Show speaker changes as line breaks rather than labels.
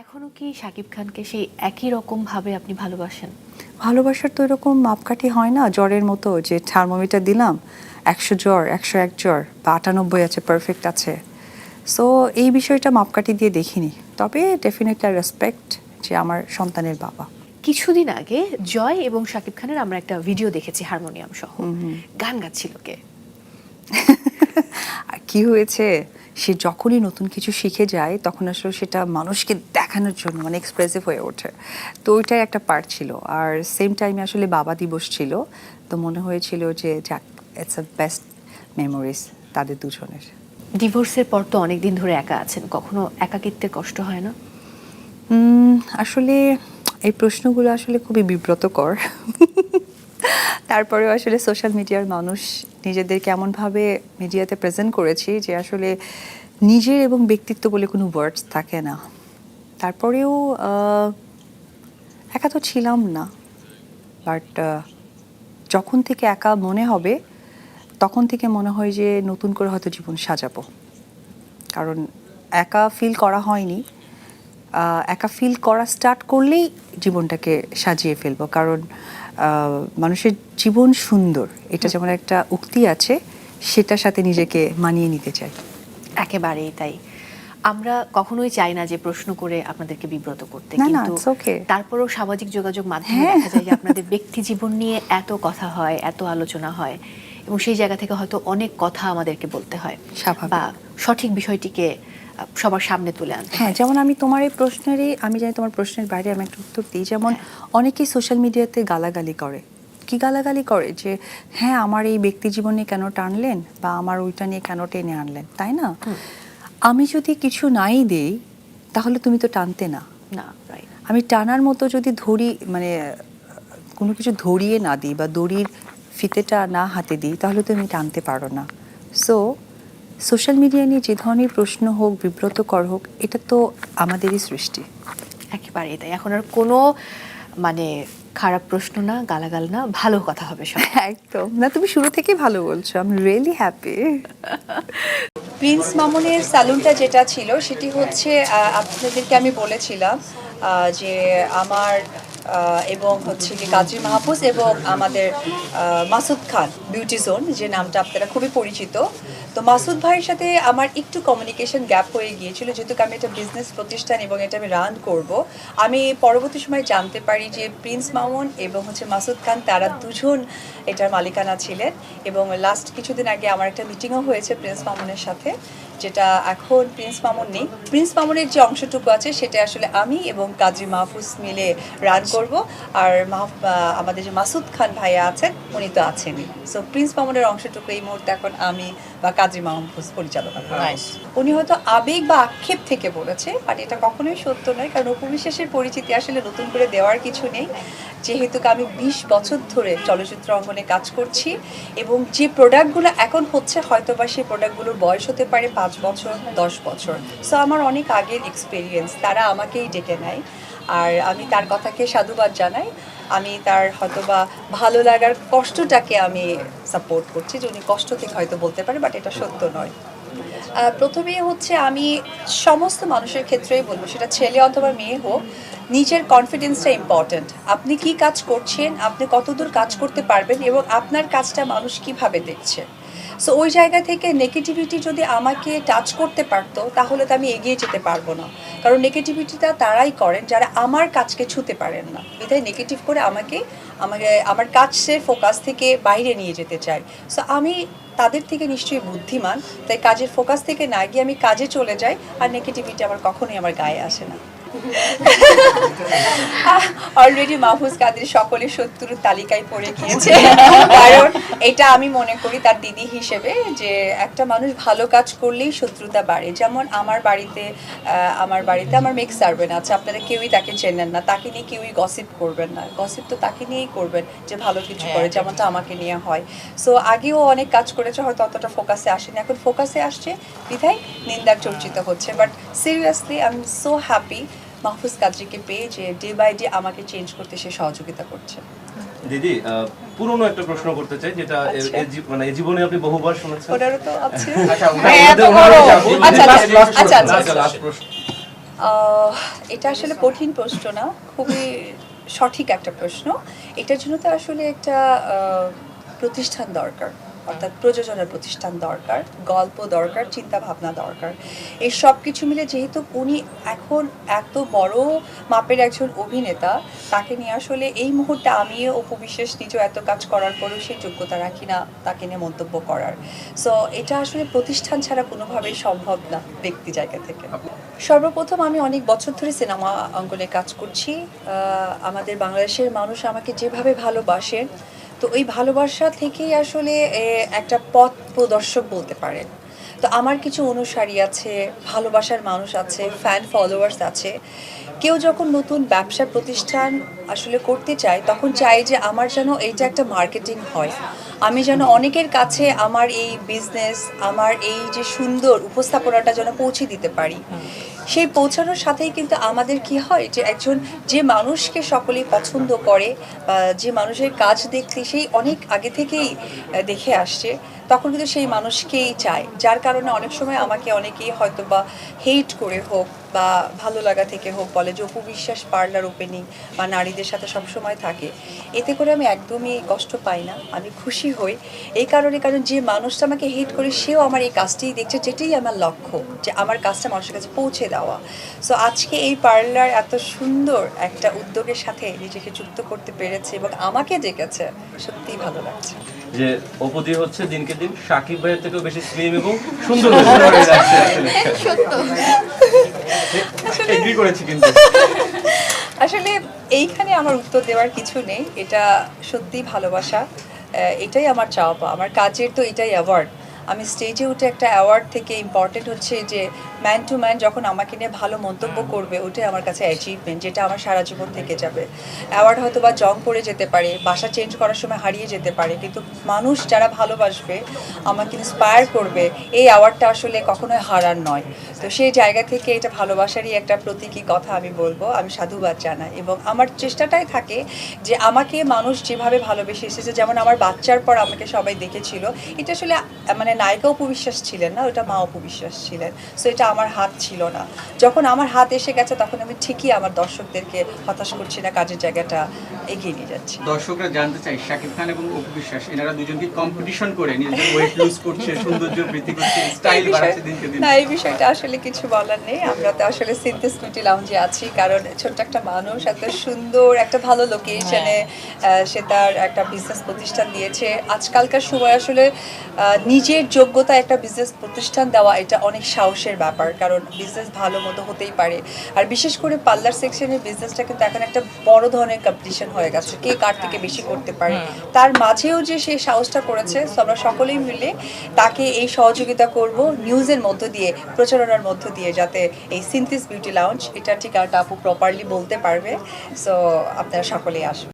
এখনও কি শাকিব খানকে সেই একই রকম ভাবে আপনি ভালোবাসেন?
ভালোবাসার তো এরকম মাপকাঠি হয় না জ্বরের মতো যে থার্মোমিটার দিলাম একশো জ্বর একশো এক জ্বর বা আটানব্বই আছে পারফেক্ট আছে। সো এই বিষয়টা মাপকাঠি দিয়ে দেখিনি। তবে ডেফিনেটলি রেসপেক্ট যে আমার সন্তানের বাবা।
কিছুদিন আগে জয় এবং শাকিব খানের আমরা একটা ভিডিও দেখেছি হারমোনিয়াম সহ। গান গাচ্ছিল কে?
কি হয়েছে? সে যখনই নতুন কিছু শিখে যায় তখন আসলে সেটা মানুষকে দেখানোর জন্য মানে এক্সপ্রেসিভ হয়ে ওঠে। তো ওইটাই একটা পার্ট ছিল। আর সেম টাইমে আসলে বাবা দিবস ছিল। তো মনে হয়েছিল যে যাক ইটস আ বেস্ট মেমোরিজ তাদের দুজনের।
ডিভোর্সের পর তো অনেক দিন ধরে একা আছেন। কখনো একাকিত্বের কষ্ট হয় না?
আসলে এই প্রশ্নগুলো আসলে খুবই বিব্রতকর। তারপরেও আসলে সোশ্যাল মিডিয়ার মানুষ নিজেদের কেমনভাবে মিডিয়াতে প্রেজেন্ট করেছি যে আসলে নিজের এবং ব্যক্তিত্ব বলে কোনো ওয়ার্ডস থাকে না। তারপরেও একা তো ছিলাম না। বাট যখন থেকে একা মনে হবে, তখন থেকে মনে হয় যে নতুন করে হয়তো জীবন সাজাবো। কারণ একা ফিল করা হয়নি। একা ফিল করা স্টার্ট করলেই জীবনটাকে সাজিয়ে ফেলব। কারণ মানুষের জীবন সুন্দর। এটা যেমন একটা উক্তি আছে সেটার সাথে নিজেকে মানিয়ে নিতে চাই।
একেবারেই তাই। আমরা কখনোই চাই না যে প্রশ্ন করে আপনাদেরকে বিব্রত করতে। কিন্তু তারপরেও সামাজিক যোগাযোগ মাধ্যমে
হ্যাঁ।
দেখা যায় যে আপনাদের ব্যক্তি জীবন নিয়ে এত কথা হয় এত আলোচনা হয় এবং সেই জায়গা থেকে হয়তো অনেক কথা আমাদেরকে বলতে হয় বা সঠিক বিষয়টিকে সবার সামনে তুলে আনতে
হ্যাঁ যেমন আমি তোমার এই প্রশ্নেরই আমি জানি তোমার প্রশ্নের বাইরে আমি একটা উত্তর দিই। যেমন অনেকেই সোশ্যাল মিডিয়াতে গালাগালি করে। কি গালাগালি করে? যে হ্যাঁ আমার এই ব্যক্তি জীবনে কেন টানলেন? বা আমার ওইটা নিয়ে কেন টেনে আনলেন? তাই না? আমি যদি কিছু নাই দেই তাহলে তুমি তো টানতে না।
না
আমি টানার মতো যদি ধরি মানে কোনো কিছু ধরিয়ে না দিই বা দড়ির ফিতেটা না হাতে দিই তাহলে তুমি টানতে পারো না। সো সোশ্যাল মিডিয়া নিয়ে যে ধরনের প্রশ্ন হোক বিব্রতকর হোক এটা তো আমাদেরই সৃষ্টি।
একেবারেই তাই। এখন আর কোনো মানে খারাপ প্রশ্ন না গালাগাল না ভালো কথা হবে সব।
একদম। না তুমি শুরু থেকেই ভালো বলছো। I am really happy Prince মামুনের স্যালুনটা যেটা ছিল সেটি হচ্ছে আহ, আপনাদেরকে আমি বলেছিলাম আহ, যে আমার আহ, এবং হচ্ছে কি কাজী মাহফুজ এবং আমাদের আহ, মাসুদ খান বিউটি জোন যে নামটা আপনারা খুবই পরিচিত তো মাসুদ ভাইয়ের সাথে আমার একটু কমিউনিকেশন গ্যাপ হয়ে গিয়েছিল, যেহেতু আমি একটা বিজনেস প্রতিষ্ঠান এবং এটা আমি রান করব, আমি পরবর্তী সময় জানতে পারি যে প্রিন্স মামুন এবং হচ্ছে মাসুদ খান, তারা দুজন এটার মালিকানা ছিলেন এবং লাস্ট কিছুদিন আগে আমার একটা মিটিংও হয়েছে প্রিন্স মামুনের সাথে। যেটা এখন প্রিন্স মামুন নেই। প্রিন্স মামুনের যে অংশটুকু আছে সেটা আসলে আমি এবং কাজী মাহফুজ মিলে রান করব। আর আমাদের যে মাসুদ খান ভাইয়া আছেন উনি তো আছেনই। সো প্রিন্স মামুনের অংশটুকু এই মুহূর্তে এখন আমি বা কাজী মাহফুজ পরিচালনা করব। উনি হয়তো আবেগ বা আক্ষেপ থেকে বলেছে বাট এটা কখনোই সত্য নয়। কারণ উপবিশ্বাসের পরিচিতি আসলে নতুন করে দেওয়ার কিছু নেই। যেহেতু আমি বিশ বছর ধরে চলচ্চিত্র অঙ্গনে কাজ করছি এবং যে প্রোডাক্টগুলো এখন হচ্ছে হয়তো বা সেই প্রোডাক্টগুলোর বয়স হতে পারে পাঁচ বছর, দশ বছর। সো আমার অনেক আগের এক্সপিরিয়েন্স তারা আমাকেই ডেকে নেয়। আর আমি তার কথাকে সাধুবাদ জানাই। আমি তার হয়তোবা ভালো লাগার কষ্টটাকে আমি সাপোর্ট করছি যে উনি কষ্ট থেকে হয়তো বলতে পারে বাট এটা সত্য নয়। প্রথমে হচ্ছে আমি সমস্ত মানুষের ক্ষেত্রেই বলব, সেটা ছেলে অথবা মেয়ে হোক, নিজের কনফিডেন্সটা ইম্পর্ট্যান্ট আপনি কি কাজ করছেন, আপনি কতদূর কাজ করতে পারবেন এবং আপনার কাজটা মানুষ কীভাবে দেখছে? সো ওই জায়গা থেকে নেগেটিভিটি যদি আমাকে টাচ করতে পারতো, তাহলে তো আমি এগিয়ে যেতে পারব না। কারণ নেগেটিভিটিটা তারাই করেন যারা আমার কাজকে ছুতে পারেন না। এটাই নেগেটিভ করে আমাকে আমাকে, আমার কাজের ফোকাস থেকে বাইরে নিয়ে যেতে চায়। সো আমি তাদের থেকে নিশ্চয়ই বুদ্ধিমান, তাই কাজের ফোকাস থেকে না গিয়ে আমি কাজে চলে যাই, আর নেগেটিভিটি আমার কখনোই আমার গায়ে আসে না। অলরেডি মাহফুজ কাদের সকলের শত্রুর তালিকায় পড়ে গিয়েছে। কারণ এটা আমি মনে করি তার দিদি হিসেবে যে একটা মানুষ ভালো কাজ করলেই শত্রুতা বাড়ে। যেমন আমার বাড়িতে আমার বাড়িতে আমার মেক সার্ভেন আছে আপনারা কেউই তাকে চেনেন না। তাকে নিয়ে কেউই গসিপ করবেন না। গসিপ তো তাকে নিয়েই করবেন যে ভালো কিছু করে যেমনটা আমাকে নিয়ে হয়। সো আগেও অনেক কাজ করেছে হয়তো অতটা ফোকাসে আসেনি। এখন ফোকাসে আসছে। বিধায় নিন্দার চর্চিত হচ্ছে। But seriously I am so happy Mahfuz কাজরিকে পেয়ে যে ডে বাই ডে আমাকে চেঞ্জ করতে সে সহযোগিতা করছে।
দিদি পুরনো একটা প্রশ্ন করতে চাই যেটা
আচ্ছা।
মানে জীবনে আপনি বহুবার শুনেছেন।
ওটারও তো আছে
আচ্ছা,
আচ্ছা, এটা আসলে কঠিন প্রশ্ন না খুবই সঠিক একটা প্রশ্ন। এটার জন্য তো আসলে একটা প্রতিষ্ঠান দরকার। অর্থাৎ প্রযোজনার প্রতিষ্ঠান দরকার, গল্প দরকার চিন্তা ভাবনা দরকার। এই সব কিছু মিলে যেহেতু উনি এখন এত বড় মাপের একজন অভিনেতা, তাকে নিয়ে আসলে এই মুহূর্তে আমি উপবিশ্বাস নিজেও এত কাজ করার পরেও সেই যোগ্যতা রাখি না, তাকে নিয়ে মন্তব্য করার। সো এটা আসলে প্রতিষ্ঠান ছাড়া কোনোভাবেই সম্ভব না ব্যক্তি জায়গা থেকে। সর্বপ্রথম আমি অনেক বছর ধরে সিনেমা অঙ্গনে কাজ করছি। আমাদের বাংলাদেশের মানুষ আমাকে যেভাবে ভালোবাসেন তো ওই ভালোবাসা থেকেই আসলে একটা পথ প্রদর্শক বলতে পারেন। তো আমার কিছু অনুসারী আছে, ভালোবাসার মানুষ আছে ফ্যান ফলোয়ার্স আছে। কেউ যখন নতুন ব্যবসা প্রতিষ্ঠান আসলে করতে চায়, তখন চাই যে আমার যেন এইটা একটা মার্কেটিং হয়। আমি যেন অনেকের কাছে আমার এই বিজনেস আমার এই যে সুন্দর উপস্থাপনাটা যেন পৌঁছে দিতে পারি। সেই পৌঁছানোর সাথেই কিন্তু আমাদের কি হয় যে একজন যে মানুষকে সকলে পছন্দ করে যে মানুষের কাজ দেখতে সেই অনেক আগে থেকেই দেখে আসছে, তখন কিন্তু সেই মানুষকেই চায়। যার কারণে অনেক সময় আমাকে অনেকেই হয়তো বা হেট করে হোক বা ভালো লাগা থেকে হোক বলে যে অপু বিশ্বাস পার্লার ওপেনিং বা নারীদের সাথে সবসময় থাকে এতে করে আমি একদমই কষ্ট পাই না আমি খুশি হই। এই কারণে কারণ যে মানুষটা আমাকে হেট করে সেও আমার এই কাজটি দেখছে যেটাই আমার লক্ষ্য যে আমার কাজটা মানুষের কাছে পৌঁছে দেওয়া। সো আজকে এই পার্লার এত সুন্দর একটা উদ্যোগের সাথে নিজেকে যুক্ত করতে পেরেছে এবং আমাকে ডেকেছে সত্যিই ভালো লাগছে।
যে অপদি হচ্ছে দিনকে দিন সাকিব ভাইয়ের থেকেও বেশি স্লিম এবং সুন্দর হয়ে যাচ্ছে। এগ্রি করেছি কিন্তু।
আসলে এইখানে আমার উত্তর দেওয়ার কিছু নেই। এটা সত্যি ভালোবাসা। আহ, এটাই আমার চাওয়া পাওয়া। আমার কাজের তো এটাই অ্যাওয়ার্ড আমি স্টেজে উঠে একটা অ্যাওয়ার্ড থেকে ইম্পর্টেন্ট হচ্ছে যে ম্যান টু ম্যান যখন আমাকে নিয়ে ভালো মন্তব্য করবে ওটাই আমার কাছে অ্যাচিভমেন্ট যেটা আমার সারা জীবন থেকে যাবে। অ্যাওয়ার্ড হয়তো বা জং পড়ে যেতে পারে বাসা চেঞ্জ করার সময় হারিয়ে যেতে পারে কিন্তু মানুষ যারা ভালোবাসবে আমাকে ইন্সপায়ার করবে এই অ্যাওয়ার্ডটা আসলে কখনোই হারার নয়। তো সেই জায়গা থেকে এটা ভালোবাসারই একটা প্রতীকী কথা আমি বলব আমি সাধুবাদ জানাই। এবং আমার চেষ্টাটাই থাকে যে আমাকে মানুষ যেভাবে ভালোবেসে এসেছে যেমন আমার বাচ্চার পর আমাকে সবাই দেখেছিল এটা আসলে মানে নায়িকা উপবিশ্বাস ছিলেন না ওটা মা উপবিশ্বাস ছিলেন। সো এটা আমার হাত ছিল না। যখন আমার হাত এসে গেছে তখন আমি ঠিকই আমার দর্শকদেরকে হতাশ করছি না কাজের জায়গাটা এগিয়ে নিয়ে যাচ্ছি।
দর্শকরা জানতে চাই শাকিব খান এবং অপু বিশ্বাস এনারা দুজনকে কম্পিটিশন করে নিজেদের ওয়েট লুজ করছে সৌন্দর্য বৃদ্ধি করছে স্টাইল বাড়াচ্ছে দিনকে দিন।
না এই বিষয়টা আসলে কিছু বলার নেই। আমরা তো আসলে সিনথেস বিউটি লাউঞ্জে আছি কারণ ছোট্ট একটা মানুষ এত সুন্দর একটা ভালো লোকেশনে সে তার একটা বিজনেস প্রতিষ্ঠান দিয়েছে। আজকালকার সময় আসলে নিজের যোগ্যতা একটা বিজনেস প্রতিষ্ঠান দেওয়া এটা অনেক সাহসের ব্যাপার। কারণ বিজনেস ভালো মতো হতেই পারে। আর বিশেষ করে পার্লার সেকশনের বিজনেসটা কিন্তু এখন একটা বড় ধরনের কম্পিটিশন হয়ে গেছে কে কার থেকে বেশি করতে পারে। তার মাঝেও যে সেই সাহসটা করেছে so আমরা সকলেই মিলে তাকে এই সহযোগিতা করব নিউজের মধ্য দিয়ে প্রচারণার মধ্য দিয়ে যাতে এই সিনথিস বিউটি লাউঞ্জ এটা ঠিকানাটা আপু প্রপারলি বলতে পারবে। সো আপনারা সকলেই আসুন।